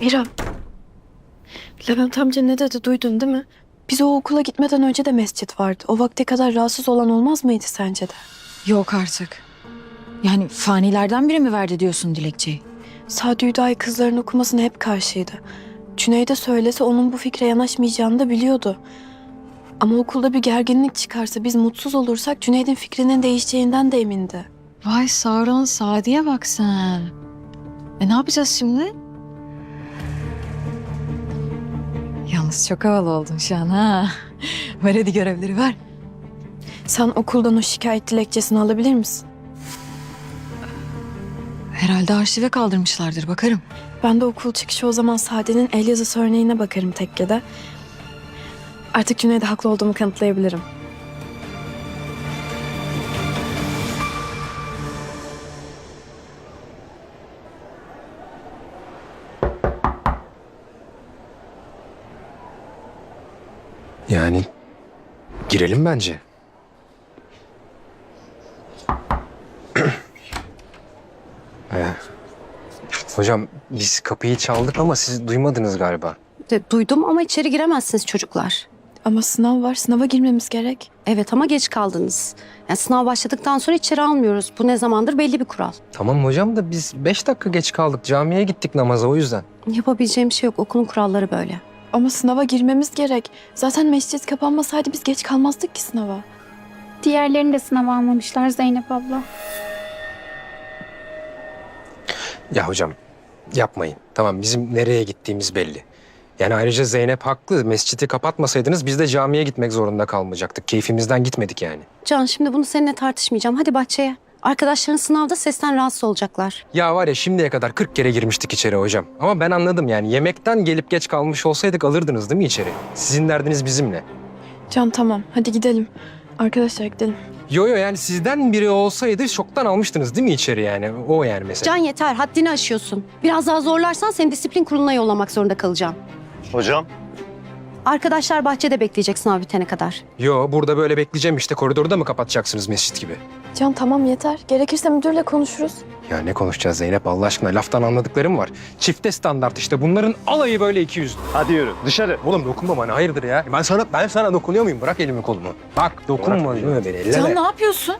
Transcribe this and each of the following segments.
İrem. Levent amca ne dedi duydun değil mi? Biz o okula gitmeden önce de mescit vardı. O vakte kadar rahatsız olan olmaz mıydı sence de? Yok artık. Yani fanilerden biri mi verdi diyorsun dilekçeyi? Sadi Hüdayi kızların okumasına hep karşıydı. Cüneyt'e söylese onun bu fikre yanaşmayacağını da biliyordu. Ama okulda bir gerginlik çıkarsa biz mutsuz olursak Cüneyt'in fikrinin değişeceğinden de emindi. Vay Sauron Sadi'ye bak sen. E ne yapacağız şimdi? Yalnız çok havalı oldun şu an ha. Ver hadi görevleri ver. Sen okuldan o şikayet dilekçesini alabilir misin? Herhalde arşive kaldırmışlardır bakarım. Ben de okul çıkışı o zaman Sade'nin el yazısı örneğine bakarım tekkede. Artık Cüneyt'e haklı olduğumu kanıtlayabilirim. Girelim bence. Ee, hocam biz kapıyı çaldık ama siz duymadınız galiba. De, duydum ama içeri giremezsiniz çocuklar. Ama sınav var, sınava girmemiz gerek. Evet ama geç kaldınız. Yani sınav başladıktan sonra içeri almıyoruz. Bu ne zamandır belli bir kural. Tamam hocam da biz beş dakika geç kaldık. Camiye gittik namaza o yüzden. Yapabileceğim şey yok. Okulun kuralları böyle. Ama sınava girmemiz gerek. Zaten mescit kapanmasaydı biz geç kalmazdık ki sınava. Diğerlerini de sınava almamışlar Zeynep abla. Ya hocam yapmayın. Tamam bizim nereye gittiğimiz belli. Yani ayrıca Zeynep haklı. Mescidi kapatmasaydınız biz de camiye gitmek zorunda kalmayacaktık. Keyfimizden gitmedik yani. Can şimdi bunu seninle tartışmayacağım. Hadi bahçeye. Arkadaşların sınavda sesten rahatsız olacaklar. Ya var ya şimdiye kadar 40 kere girmiştik içeri hocam. Ama ben anladım yani yemekten gelip geç kalmış olsaydık alırdınız değil mi içeri? Sizin derdiniz bizimle. Can tamam, hadi gidelim. Arkadaşlar gidelim. Yo yo yani sizden biri olsaydı çoktan almıştınız değil mi içeri yani? O yani mesela. Can yeter. Haddini aşıyorsun. Biraz daha zorlarsan seni disiplin kuruluna yollamak zorunda kalacağım. Hocam. Arkadaşlar bahçede bekleyecek sınav bitene kadar. Yo burada böyle bekleyeceğim işte koridorda mı kapatacaksınız mescit gibi? Can tamam yeter. Gerekirse müdürle konuşuruz. Ya ne konuşacağız Zeynep Allah aşkına laftan anladıklarım var. Çifte standart işte bunların alayı böyle 200. Hadi yürü dışarı. Oğlum dokunma bana hayırdır ya? Ben sana ben sana dokunuyor muyum? Bırak elimi kolumu. Bak dokunma değil mi beni elleme. Can ne yapıyorsun?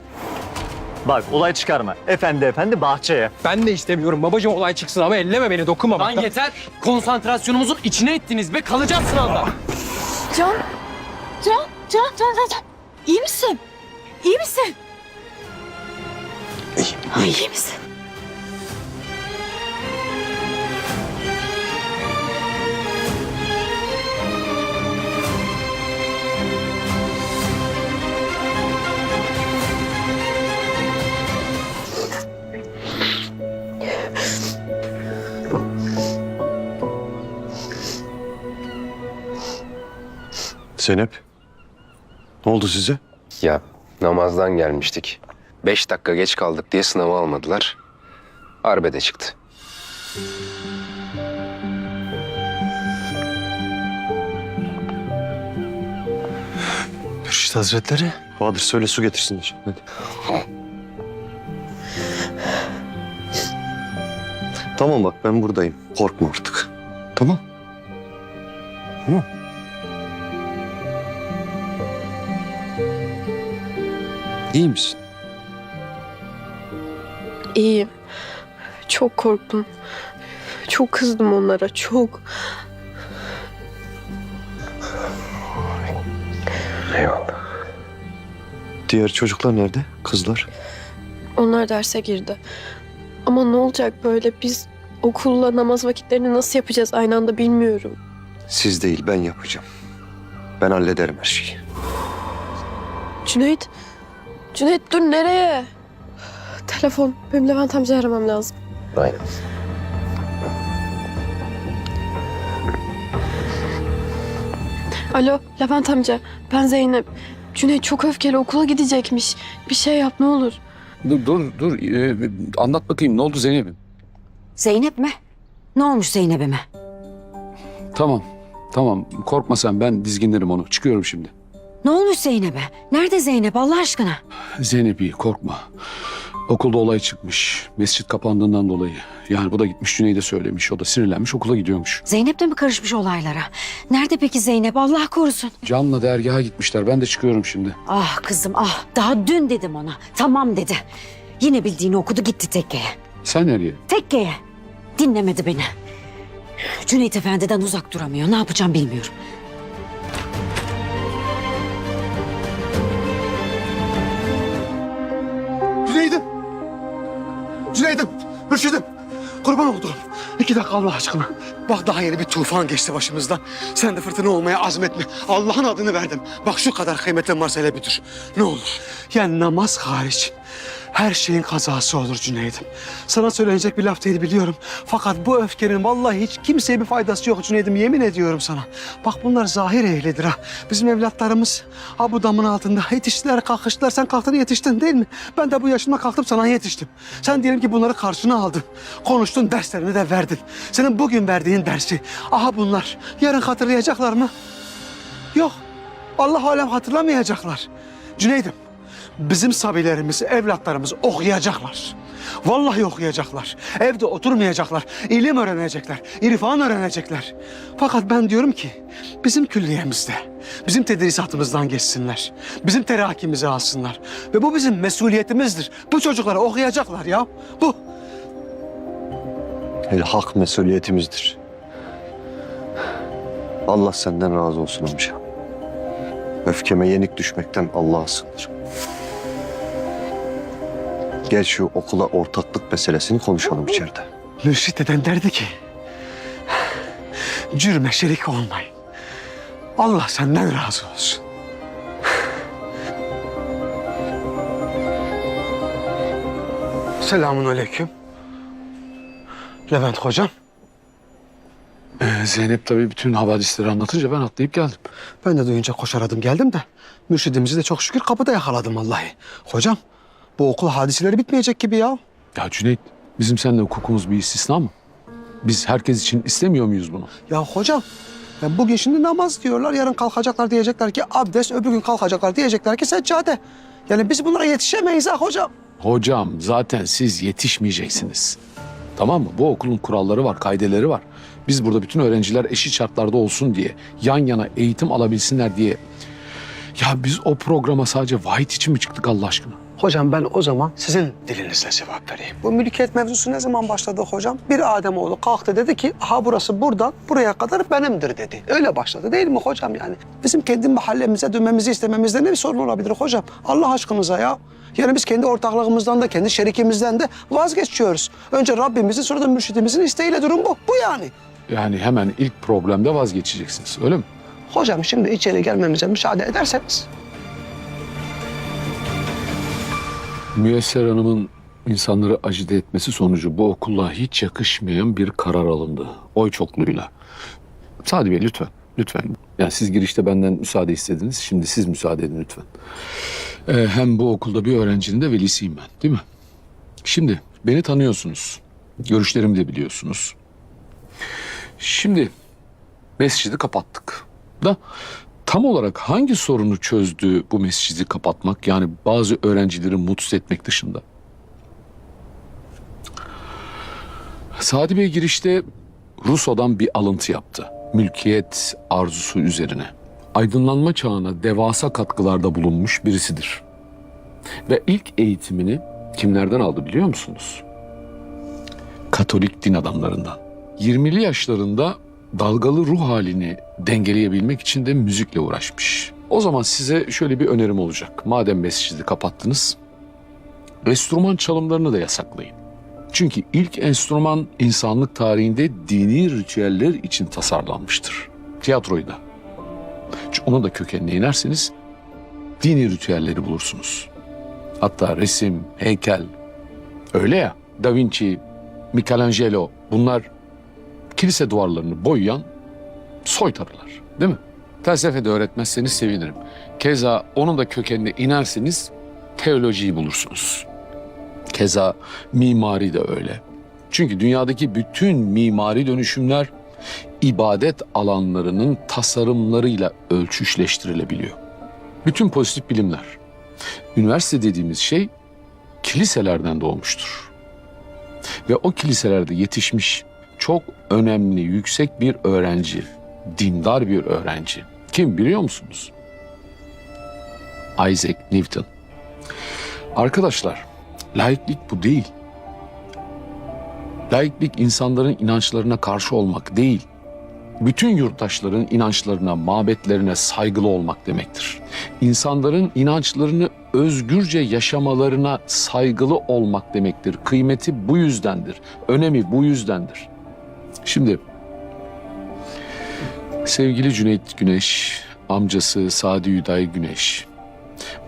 Bak olay çıkarma. Efendi efendi bahçeye. Ben de istemiyorum babacığım olay çıksın ama elleme beni dokunma bak. Lan yeter. Konsantrasyonumuzun içine ettiniz be. Kalacağız sınavda. Can. Can. Can. Can. Can. Can. İyi misin? İyi misin? Ay, iyi misin? Zeynep. Ne oldu size? Ya namazdan gelmiştik. Beş dakika geç kaldık diye sınavı almadılar. Arbede çıktı. Mürşit Hazretleri. Bahadır söyle su getirsinler. Hadi. Tamam bak ben buradayım. Korkma artık. Tamam. Tamam. İyi misin? İyiyim. Çok korktum. Çok kızdım onlara, çok. Eyvallah. Diğer çocuklar nerede? Kızlar. Onlar derse girdi. Ama ne olacak böyle? Biz okulla namaz vakitlerini nasıl yapacağız aynı anda bilmiyorum. Siz değil ben yapacağım. Ben hallederim her şeyi. Cüneyt. Cüneyt dur nereye? Telefon. Benim Levent amcayı aramam lazım. Aynen. Alo Levent amca. Ben Zeynep. Cüneyt çok öfkeli okula gidecekmiş. Bir şey yap ne olur. Dur dur dur Ee, anlat bakayım ne oldu Zeynep'im? Zeynep mi? Ne olmuş Zeynep'ime? Tamam tamam korkma sen ben dizginlerim onu çıkıyorum şimdi. Ne olmuş Zeynep'e? Nerede Zeynep Allah aşkına? Zeynep iyi korkma. Okulda olay çıkmış. Mescit kapandığından dolayı. Yani bu da gitmiş Cüneyt'e söylemiş. O da sinirlenmiş okula gidiyormuş. Zeynep de mi karışmış olaylara? Nerede peki Zeynep? Allah korusun. Can'la dergaha gitmişler. Ben de çıkıyorum şimdi. Ah kızım ah. Daha dün dedim ona. Tamam dedi. Yine bildiğini okudu gitti tekkeye. Sen nereye? Tekkeye. Dinlemedi beni. Cüneyt Efendi'den uzak duramıyor. Ne yapacağım bilmiyorum. Cüneyt'im. Mürşidim. Kurban olduğum. İki dakika Allah aşkına. Bak daha yeni bir tufan geçti başımızdan. Sen de fırtına olmaya azmetme. Allah'ın adını verdim. Bak şu kadar kıymetin varsa hele bir dur. Ne olur. Yani namaz hariç. Her şeyin kazası olur Cüneyt'im. Sana söylenecek bir laf değil biliyorum. Fakat bu öfkenin vallahi hiç kimseye bir faydası yok Cüneyt'im. Yemin ediyorum sana. Bak bunlar zahir ehlidir ha. Bizim evlatlarımız ha bu damın altında yetiştiler, kalkıştılar. Sen kalktın yetiştin değil mi? Ben de bu yaşımda kalktım sana yetiştim. Sen diyelim ki bunları karşına aldın. Konuştun, derslerini de verdin. Senin bugün verdiğin dersi. Aha bunlar. Yarın hatırlayacaklar mı? Yok. Allah alem hatırlamayacaklar. Cüneyt'im, bizim sabilerimiz, evlatlarımız okuyacaklar. Vallahi okuyacaklar. Evde oturmayacaklar. İlim öğrenecekler. irfan öğrenecekler. Fakat ben diyorum ki bizim külliyemizde, bizim tedrisatımızdan geçsinler. Bizim terakimizi alsınlar. Ve bu bizim mesuliyetimizdir. Bu çocukları okuyacaklar ya. Bu. El hak mesuliyetimizdir. Allah senden razı olsun amca. Öfkeme yenik düşmekten Allah'a sığınırım. Gel şu okula ortaklık meselesini konuşalım içeride. Mürşit deden derdi ki... Cürme şerik olmayın. Allah senden razı olsun. Selamun aleyküm. Levent hocam. Ee, Zeynep tabii bütün havadisleri anlatınca ben atlayıp geldim. Ben de duyunca koşar adım geldim de... ...mürşidimizi de çok şükür kapıda yakaladım vallahi. Hocam bu okul hadiseleri bitmeyecek gibi ya. Ya Cüneyt bizim seninle hukukumuz bir istisna mı? Biz herkes için istemiyor muyuz bunu? Ya hocam ya bugün şimdi namaz diyorlar. Yarın kalkacaklar diyecekler ki abdest. Öbür gün kalkacaklar diyecekler ki seccade. Yani biz bunlara yetişemeyiz ha hocam. Hocam zaten siz yetişmeyeceksiniz. Tamam mı? Bu okulun kuralları var, kaideleri var. Biz burada bütün öğrenciler eşit şartlarda olsun diye, yan yana eğitim alabilsinler diye. Ya biz o programa sadece vahit için mi çıktık Allah aşkına? Hocam ben o zaman sizin dilinizle cevap vereyim. Bu mülkiyet mevzusu ne zaman başladı hocam? Bir Ademoğlu kalktı dedi ki ha burası buradan buraya kadar benimdir dedi. Öyle başladı değil mi hocam yani? Bizim kendi mahallemize dönmemizi istememizde ne bir sorun olabilir hocam? Allah aşkınıza ya. Yani biz kendi ortaklığımızdan da kendi şerikimizden de vazgeçiyoruz. Önce Rabbimizin sonra da mürşidimizin isteğiyle durum bu. Bu yani. Yani hemen ilk problemde vazgeçeceksiniz öyle mi? Hocam şimdi içeri gelmemize müsaade ederseniz. Müyesser Hanım'ın insanları acide etmesi sonucu bu okulla hiç yakışmayan bir karar alındı. Oy çokluğuyla. Sadi Bey lütfen, lütfen. Yani siz girişte benden müsaade istediniz. Şimdi siz müsaade edin lütfen. Ee, hem bu okulda bir öğrencinin de velisiyim ben değil mi? Şimdi beni tanıyorsunuz. Görüşlerimi de biliyorsunuz. Şimdi mescidi kapattık. Da tam olarak hangi sorunu çözdü bu mescidi kapatmak? Yani bazı öğrencileri mutsuz etmek dışında. Sadi Bey girişte Rusya'dan bir alıntı yaptı. Mülkiyet arzusu üzerine. Aydınlanma çağına devasa katkılarda bulunmuş birisidir. Ve ilk eğitimini kimlerden aldı biliyor musunuz? Katolik din adamlarından. 20'li yaşlarında dalgalı ruh halini dengeleyebilmek için de müzikle uğraşmış. O zaman size şöyle bir önerim olacak. Madem mescidi kapattınız, enstrüman çalımlarını da yasaklayın. Çünkü ilk enstrüman insanlık tarihinde dini ritüeller için tasarlanmıştır. Tiyatroyu da. Çünkü da kökenine inerseniz dini ritüelleri bulursunuz. Hatta resim, heykel, öyle ya Da Vinci, Michelangelo bunlar kilise duvarlarını boyayan soytarılar değil mi? Felsefe de öğretmezseniz sevinirim. Keza onun da kökenine inerseniz teolojiyi bulursunuz. Keza mimari de öyle. Çünkü dünyadaki bütün mimari dönüşümler ibadet alanlarının tasarımlarıyla ölçüşleştirilebiliyor. Bütün pozitif bilimler. Üniversite dediğimiz şey kiliselerden doğmuştur. Ve o kiliselerde yetişmiş çok önemli, yüksek bir öğrenci, dindar bir öğrenci. Kim biliyor musunuz? Isaac Newton. Arkadaşlar, laiklik bu değil. Laiklik insanların inançlarına karşı olmak değil. Bütün yurttaşların inançlarına, mabetlerine saygılı olmak demektir. İnsanların inançlarını özgürce yaşamalarına saygılı olmak demektir. Kıymeti bu yüzdendir. Önemi bu yüzdendir. Şimdi sevgili Cüneyt Güneş, amcası Sadi Yüday Güneş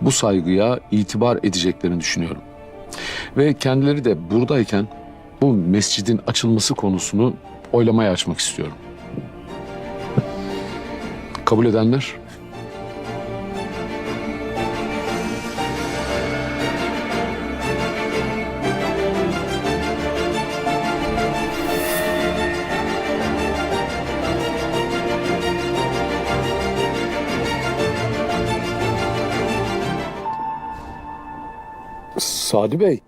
bu saygıya itibar edeceklerini düşünüyorum. Ve kendileri de buradayken bu mescidin açılması konusunu oylamaya açmak istiyorum. Kabul edenler? Sadi Bey.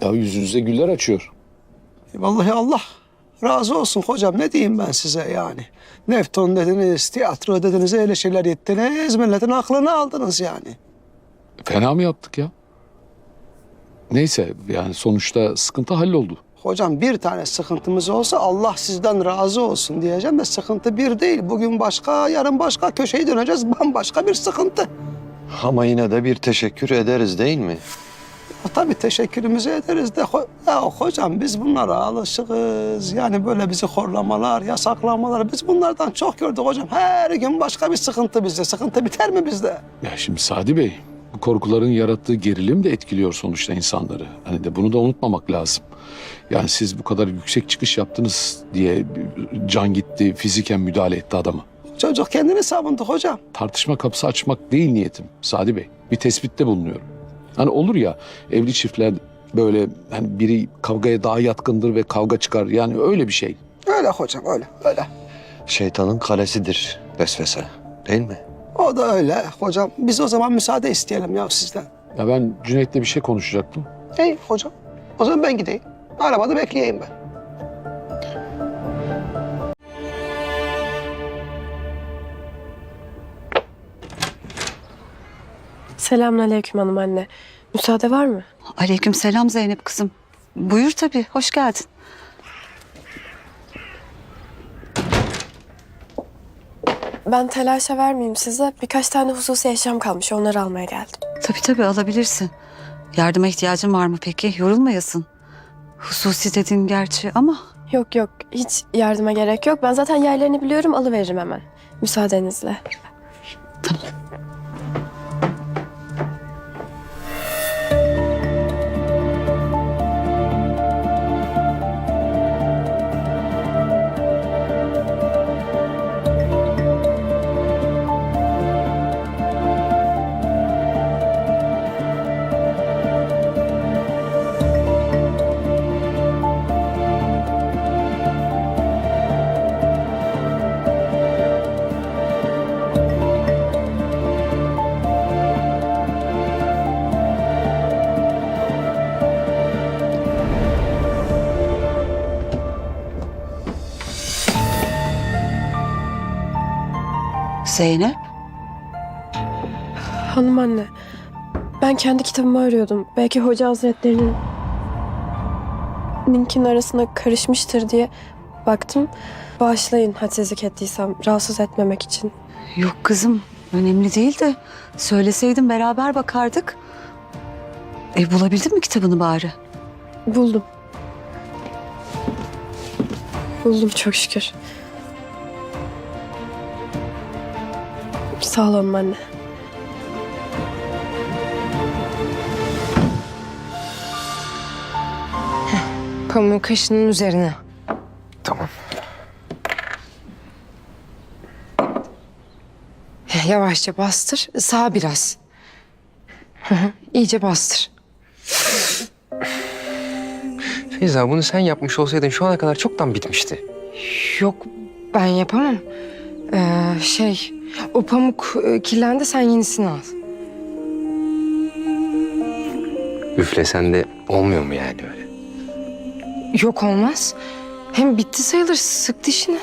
Ya yüzünüze güller açıyor. Vallahi Allah razı olsun hocam. Ne diyeyim ben size yani. Nefton dediniz, tiyatro dediniz, öyle şeyler yettiniz. Milletin aklını aldınız yani. Fena mı yaptık ya? Neyse yani sonuçta sıkıntı halloldu. Hocam bir tane sıkıntımız olsa Allah sizden razı olsun diyeceğim de sıkıntı bir değil. Bugün başka, yarın başka köşeyi döneceğiz bambaşka bir sıkıntı. Ama yine de bir teşekkür ederiz değil mi? Ya Tabii teşekkürümüzü ederiz de ho- ya hocam biz bunlara alışığız. Yani böyle bizi horlamalar, yasaklamalar biz bunlardan çok gördük hocam. Her gün başka bir sıkıntı bizde. Sıkıntı biter mi bizde? Ya şimdi Sadi Bey, bu korkuların yarattığı gerilim de etkiliyor sonuçta insanları. Hani de bunu da unutmamak lazım. Yani siz bu kadar yüksek çıkış yaptınız diye can gitti, fiziken müdahale etti adama. Çocuk kendini savundu hocam. Tartışma kapısı açmak değil niyetim Sadi Bey. Bir tespitte bulunuyorum. Hani olur ya evli çiftler böyle hani biri kavgaya daha yatkındır ve kavga çıkar. Yani öyle bir şey. Öyle hocam öyle öyle. Şeytanın kalesidir vesvese değil mi? O da öyle hocam. Biz o zaman müsaade isteyelim ya sizden. Ya ben Cüneyt'le bir şey konuşacaktım. İyi hocam. O zaman ben gideyim. Arabada bekleyeyim ben. Selamünaleyküm hanım anne. Müsaade var mı? Aleyküm selam Zeynep kızım. Buyur tabii, hoş geldin. Ben telaşa vermeyeyim size. Birkaç tane hususi eşyam kalmış. Onları almaya geldim. Tabii tabii alabilirsin. Yardıma ihtiyacın var mı peki? Yorulmayasın. Hususi dedin gerçi ama Yok yok. Hiç yardıma gerek yok. Ben zaten yerlerini biliyorum. Alıveririm hemen. Müsaadenizle. Zeynep. Hanım anne. Ben kendi kitabımı arıyordum. Belki hoca hazretlerinin linkin arasına karışmıştır diye baktım. Bağışlayın hadsizlik ettiysem rahatsız etmemek için. Yok kızım, önemli değil de söyleseydin beraber bakardık. E bulabildin mi kitabını bari? Buldum. Buldum çok şükür. Sağ olun anne. Pamuğu kaşının üzerine. Tamam. Yavaşça bastır. Sağ biraz. Hı hı, İyice bastır. Feyza bunu sen yapmış olsaydın şu ana kadar çoktan bitmişti. Yok ben yapamam. Ee, şey o pamuk e, kirlendi sen yenisini al. Üflesen de olmuyor mu yani öyle? Yok olmaz. Hem bitti sayılır sık dişini.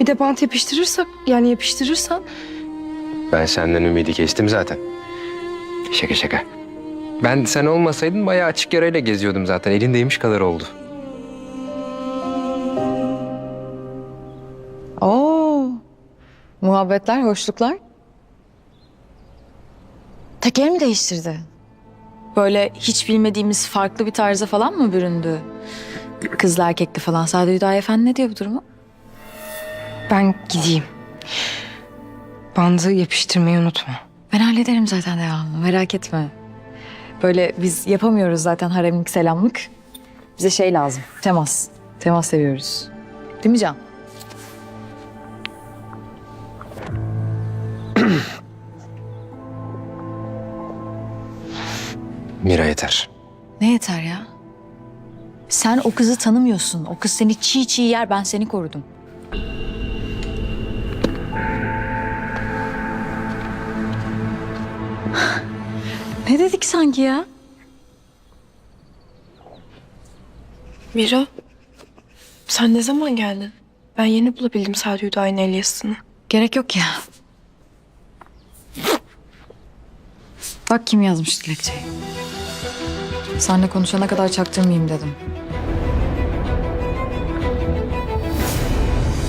Bir de bant yapıştırırsak yani yapıştırırsan Ben senden ümidi kestim zaten. Şaka şaka. Ben sen olmasaydın bayağı açık yarayla geziyordum zaten. Elindeymiş kadar oldu. Muhabbetler, hoşluklar. Teker mi değiştirdi? Böyle hiç bilmediğimiz farklı bir tarza falan mı büründü? Kızlı erkekli falan. Sade Hüdayi Efendi ne diyor bu duruma? ben gideyim. Bandı yapıştırmayı unutma. Ben hallederim zaten devamlı merak etme. Böyle biz yapamıyoruz zaten haremlik selamlık. Bize şey lazım temas. Temas seviyoruz. Değil mi Can? Mira yeter. Ne yeter ya? Sen o kızı tanımıyorsun. O kız seni çiğ çiğ yer ben seni korudum. ne dedik sanki ya? Mira, sen ne zaman geldin? Ben yeni bulabildim Sadi Hüdayi'nin el yazısını. Gerek yok ya. Bak kim yazmış dilekçeyi. Seninle konuşana kadar çaktırmayayım dedim.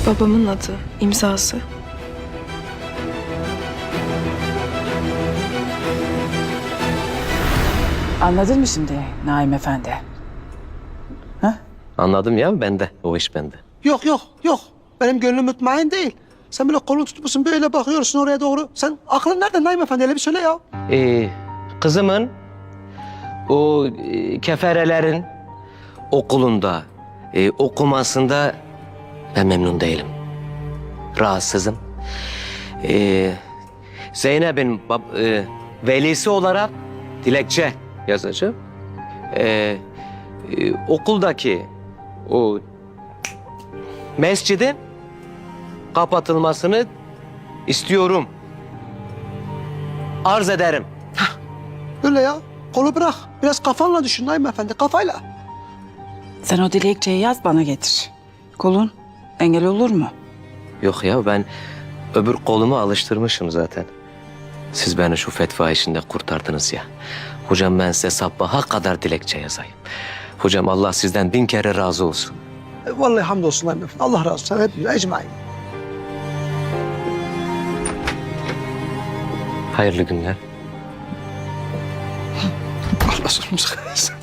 Babamın adı, imzası. Anladın mı şimdi Naim Efendi? Anladım ya bende. O iş bende. Yok yok yok. Benim gönlüm mutmain değil. Sen böyle kolun tutmuşsun böyle bakıyorsun oraya doğru. Sen aklın nerede Naim Efendi? Hele bir söyle ya. Ee, kızımın o e, keferelerin okulunda e, okumasında ben memnun değilim. Rahatsızım. Ee, Zeynep'in bab- e, velisi olarak dilekçe yazacağım. Ee, e, okuldaki o mescidin kapatılmasını istiyorum. Arz ederim. Öyle ya. Kolu bırak. Biraz kafanla düşün Naim Efendi. Kafayla. Sen o dilekçeyi yaz bana getir. Kolun engel olur mu? Yok ya ben öbür kolumu alıştırmışım zaten. Siz beni şu fetva işinde kurtardınız ya. Hocam ben size sabaha kadar dilekçe yazayım. Hocam Allah sizden bin kere razı olsun. E, Vallahi hamdolsun Naim Efendi. Allah razı olsun. Hepimiz ecmain. Hayırlı günler. Kahretsin.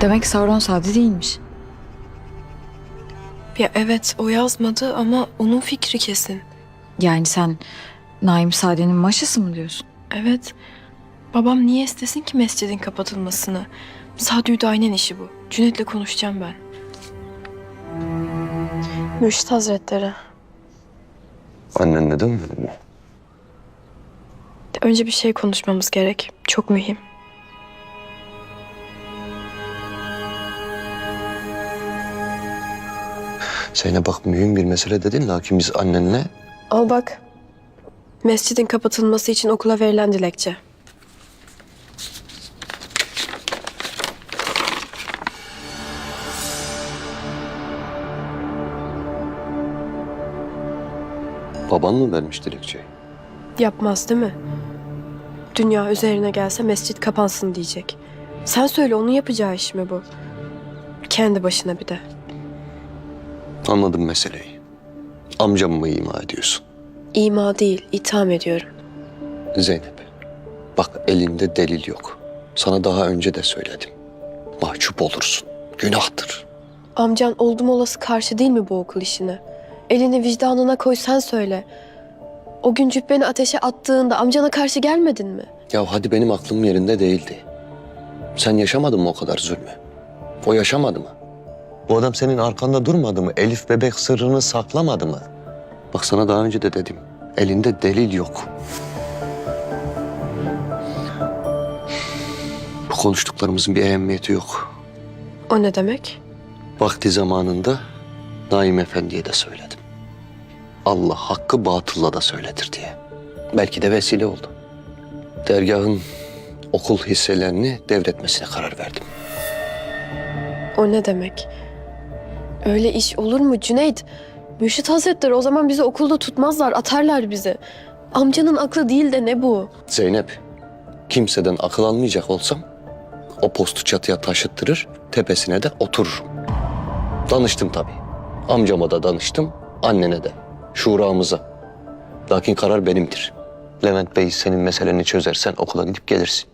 Demek Sauron Sadi değilmiş. Ya evet o yazmadı ama onun fikri kesin. Yani sen Naim Sade'nin maşası mı diyorsun? Evet. Babam niye istesin ki mescidin kapatılmasını? Sadi Hüdayi'nin işi bu. Cüneyt'le konuşacağım ben. Mürşit Hazretleri. Annen neden dönmedin mi? Önce bir şey konuşmamız gerek. Çok mühim. Zeynep bak mühim bir mesele dedin lakin biz annenle Al bak. Mescidin kapatılması için okula verilen dilekçe. baban mı vermiş dilekçeyi? Yapmaz değil mi? Dünya üzerine gelse mescit kapansın diyecek. Sen söyle onun yapacağı iş mi bu? Kendi başına bir de. Anladım meseleyi. Amcam mı ima ediyorsun? İma değil, itham ediyorum. Zeynep, bak elinde delil yok. Sana daha önce de söyledim. Mahcup olursun. Günahtır. Amcan oldum olası karşı değil mi bu okul işine? Elini vicdanına koy sen söyle. O gün cübbeni ateşe attığında amcana karşı gelmedin mi? Ya hadi benim aklım yerinde değildi. Sen yaşamadın mı o kadar zulmü? O yaşamadı mı? Bu adam senin arkanda durmadı mı? Elif bebek sırrını saklamadı mı? Bak sana daha önce de dedim. Elinde delil yok. Bu konuştuklarımızın bir ehemmiyeti yok. O ne demek? Vakti zamanında Naim Efendi'ye de söyledim. Allah hakkı batılla da söyletir diye. Belki de vesile oldu. Dergahın okul hisselerini devretmesine karar verdim. O ne demek? Öyle iş olur mu Cüneyt? Mürşit Hazretleri o zaman bizi okulda tutmazlar, atarlar bizi. Amcanın aklı değil de ne bu? Zeynep, kimseden akıl almayacak olsam o postu çatıya taşıttırır, tepesine de otururum. Danıştım tabii. Amcama da danıştım, annene de, şuramıza. Lakin karar benimdir. Levent Bey senin meseleni çözersen okula gidip gelirsin.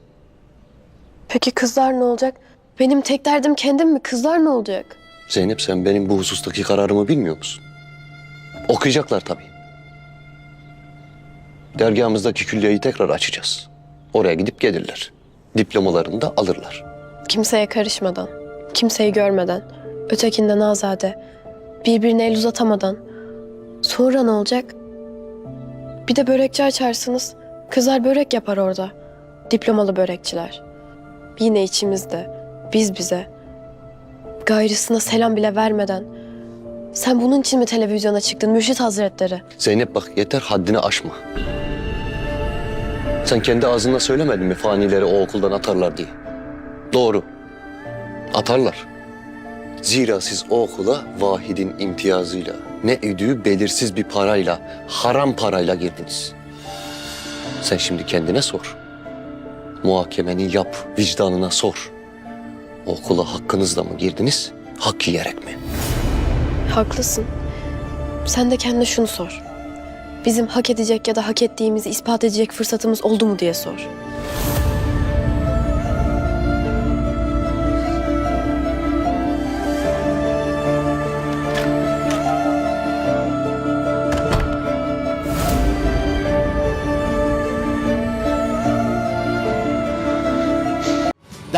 Peki kızlar ne olacak? Benim tek derdim kendim mi? Kızlar ne olacak? Zeynep sen benim bu husustaki kararımı bilmiyor musun? Okuyacaklar tabii. Dergahımızdaki külliyeyi tekrar açacağız. Oraya gidip gelirler. Diplomalarını da alırlar. Kimseye karışmadan, kimseyi görmeden, ötekinden azade, birbirine el uzatamadan. Sonra ne olacak? Bir de börekçi açarsınız. Kızlar börek yapar orada. Diplomalı börekçiler. Yine içimizde, biz bize. Gayrısına selam bile vermeden. Sen bunun için mi televizyona çıktın Mürşit Hazretleri? Zeynep bak yeter haddini aşma. Sen kendi ağzınla söylemedin mi fanileri o okuldan atarlar diye? Doğru. Atarlar. Zira siz o okula vahidin imtiyazıyla, ne ödüğü belirsiz bir parayla, haram parayla girdiniz. Sen şimdi kendine sor. Muhakemeni yap, vicdanına sor. O okula hakkınızla mı girdiniz, hak yiyerek mi? Haklısın. Sen de kendine şunu sor. Bizim hak edecek ya da hak ettiğimizi ispat edecek fırsatımız oldu mu diye sor.